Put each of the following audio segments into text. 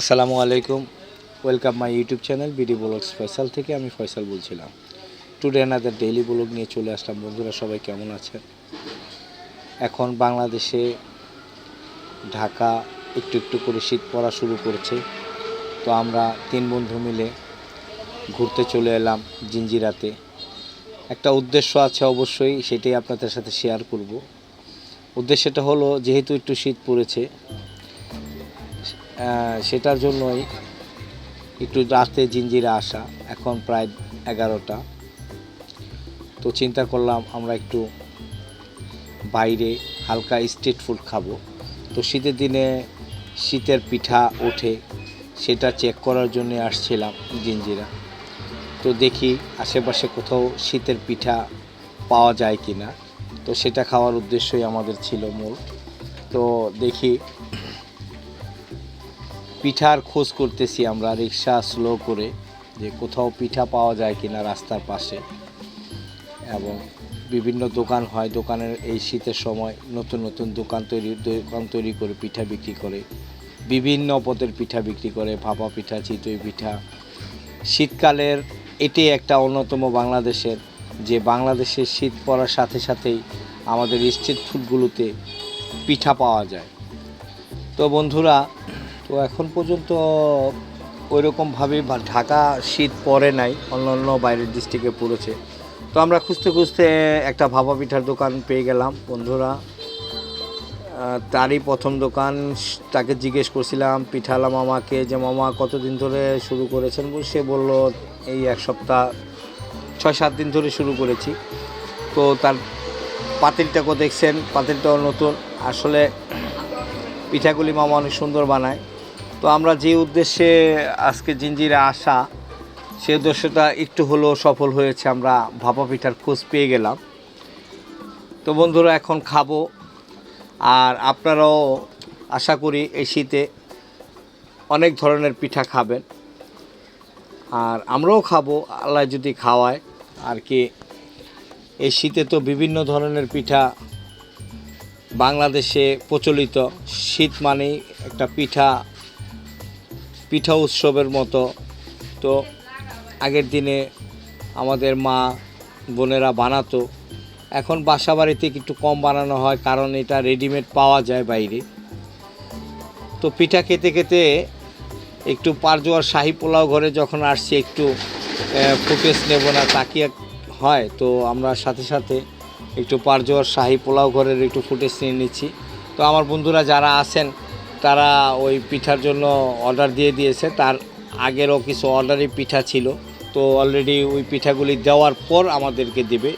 আসসালামু আলাইকুম। Welcome my YouTube channel BD blogs Faisal থেকে আমি ফয়সাল বলছিলাম। টুডে আনাদের ডেইলি ব্লগ নিয়ে চলে আসলাম। বন্ধুরা, সবাই কেমন আছেন? এখন বাংলাদেশে ঢাকা একটু একটু করে শীত পড়া শুরু করেছে। তো আমরা তিন বন্ধু মিলে ঘুরতে চলে এলাম জিঞ্জিরাতে। একটা উদ্দেশ্য আছে অবশ্যই, সেটাই আপনাদের সাথে শেয়ার করব। উদ্দেশ্যটা হলো, যেহেতু একটু শীত পড়েছে সেটার জন্যই একটু রাতে জিঞ্জিরা আসা। এখন প্রায় এগারোটা। তো চিন্তা করলাম আমরা একটু বাইরে হালকা স্ট্রিট ফুড খাব। তো শীতের দিনে শীতের পিঠা ওঠে, সেটা চেক করার জন্য আসছিলাম জিঞ্জিরা। তো দেখি আশেপাশে কোথাও শীতের পিঠা পাওয়া যায় কি না তো সেটা খাওয়ার উদ্দেশ্যই আমাদের ছিল মূল। তো দেখি পিঠার খোঁজ করতেছি আমরা, রিক্সা স্লো করে, যে কোথাও পিঠা পাওয়া যায় কিনা রাস্তার পাশে। এবং বিভিন্ন দোকান হয়, দোকানের এই শীতের সময় নতুন নতুন দোকান তৈরি দোকান তৈরি করে পিঠা বিক্রি করে, বিভিন্ন পদের পিঠা বিক্রি করে, ভাপা পিঠা, চিতই পিঠা। শীতকালের এটি একটা অন্যতম বাংলাদেশের, যে বাংলাদেশের শীত পড়ার সাথে সাথেই আমাদের স্ট্রিট ফুডগুলোতে পিঠা পাওয়া যায়। তো বন্ধুরা তো এখন পর্যন্ত ওইরকমভাবে বা ঢাকা শীত পড়ে নাই, অন্যান্য বাইরের ডিস্ট্রিক্টে পড়েছে। তো আমরা খুঁজতে খুঁজতে একটা ভাপা পিঠার দোকান পেয়ে গেলাম, বন্ধুরা। তারই প্রথম দোকান, তাকে জিজ্ঞেস করছিলাম, পিঠালা মামাকে যে, মামা, কতদিন ধরে শুরু করেছেন? সে বলল, এই এক সপ্তাহ, ছয়, সাত দিন ধরে শুরু করেছি। তো তার পাতিলটাকেও দেখছেন, পাতিলটাও নতুন। আসলে পিঠাগুলি মামা অনেক সুন্দর বানায়। তো আমরা যে উদ্দেশ্যে আজকে জিঞ্জিরে আসা, সে উদ্দেশ্যটা একটু হলেও সফল হয়েছে, আমরা ভাপা পিঠার খোঁজ পেয়ে গেলাম। তো বন্ধুরা, এখন খাব। আর আপনারাও আশা করি এই শীতে অনেক ধরনের পিঠা খাবেন। আর আমরাও খাব, আল্লাহ যদি খাওয়ায়। আর কি, এই শীতে তো বিভিন্ন ধরনের পিঠা বাংলাদেশে প্রচলিত। শীত মানেই একটা পিঠা পিঠা উৎসবের মতো। তো আগের দিনে আমাদের মা বোনেরা বানাতো। এখন বাসা বাড়িতে একটু কম বানানো হয় কারণ এটা রেডিমেড পাওয়া যায় বাইরে। তো পিঠা খেতে খেতে একটু পারজোয়ার শাহি পোলাও ঘরে যখন আসছি একটু ফুটেজ নেব না তাকিয়ে হয়? তো আমরা সাথে সাথে একটু পারজোয়ার শাহি পোলাও ঘরের একটু ফুটেজ নিয়ে নিচ্ছি। তো আমার বন্ধুরা যারা আছেন তারা ওই পিঠার জন্য অর্ডার দিয়ে দিয়েছে। তার আগেরও কিছু অর্ডারই পিঠা ছিল। তো অলরেডি ওই পিঠাগুলি দেওয়ার পর আমাদেরকে দেবে।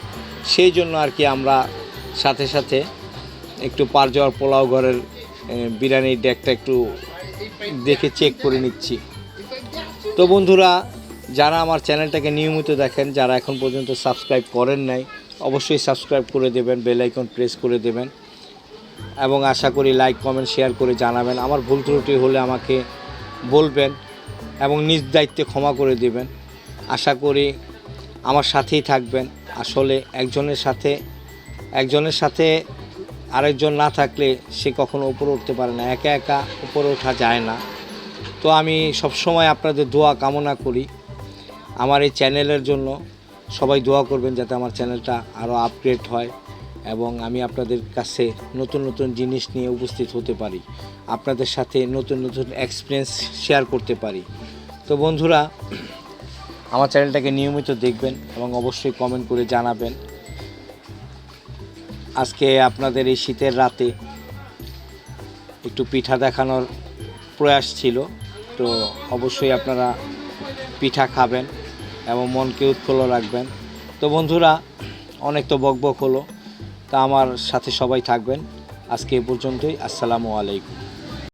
সেই জন্য আর কি আমরা সাথে সাথে একটু পার যাওয়ার পোলাও ঘরের বিরিয়ানির ডেকটা একটু দেখে চেক করে নিচ্ছি। তো বন্ধুরা, যারা আমার চ্যানেলটাকে নিয়মিত দেখেন, যারা এখন পর্যন্ত সাবস্ক্রাইব করেন নাই, অবশ্যই সাবস্ক্রাইব করে দেবেন বেল আইকন প্রেস করে দেবেন। এবং আশা করি লাইক কমেন্ট শেয়ার করে জানাবেন। আমার ভুল ত্রুটি হলে আমাকে বলবেন এবং নিজ দায়িত্বে ক্ষমা করে দেবেন। আশা করি আমার সাথেই থাকবেন। আসলে একজনের সাথে একজনের সাথে আরেকজন না থাকলে সে কখনো উপরে উঠতে পারে না। একা একা উপরে ওঠা যায় না। তো আমি সবসময় আপনাদের দোয়া কামনা করি আমার এই চ্যানেলের জন্য। সবাই দোয়া করবেন যাতে আমার চ্যানেলটা আরও আপগ্রেড হয়। এবং আমি আপনাদের কাছে নতুন নতুন জিনিস নিয়ে উপস্থিত হতে পারি, আপনাদের সাথে নতুন নতুন এক্সপিরিয়েন্স শেয়ার করতে পারি। তো বন্ধুরা, আমার চ্যানেলটাকে নিয়মিত দেখবেন এবং অবশ্যই কমেন্ট করে জানাবেন। আজকে আপনাদের এই শীতের রাতে একটু পিঠা দেখানোর প্রয়াস ছিল, তো অবশ্যই আপনারা পিঠা খাবেন এবং মনকে উৎফুল্ল রাখবেন। তো বন্ধুরা, অনেক তো বকবক হলো। তা আমার সাথে সবাই থাকবেন। আজকে এ পর্যন্তই। আসসালামু আলাইকুম।